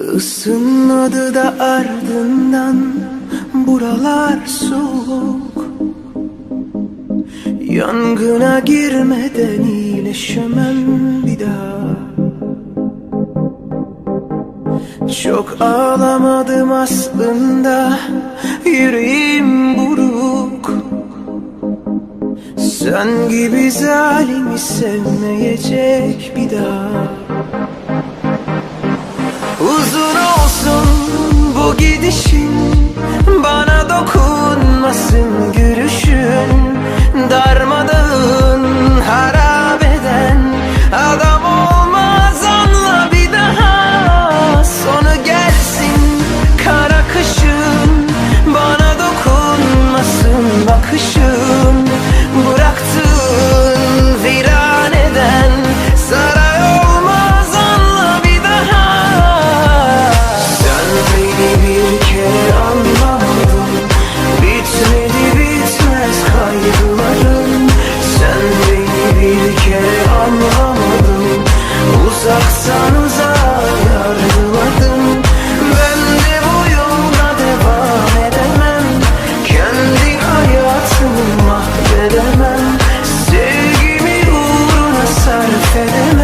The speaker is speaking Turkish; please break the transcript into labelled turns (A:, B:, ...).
A: Isınmadı da ardından buralar soğuk. Yangına girmeden iyileşemem bir daha. Çok ağlamadım aslında Yüreğim buruk. Sen gibi zalimi sevmeyecek bir daha Uzun olsun bu gidişin. Bana edemem Sevgimi uğruna sarf edemem.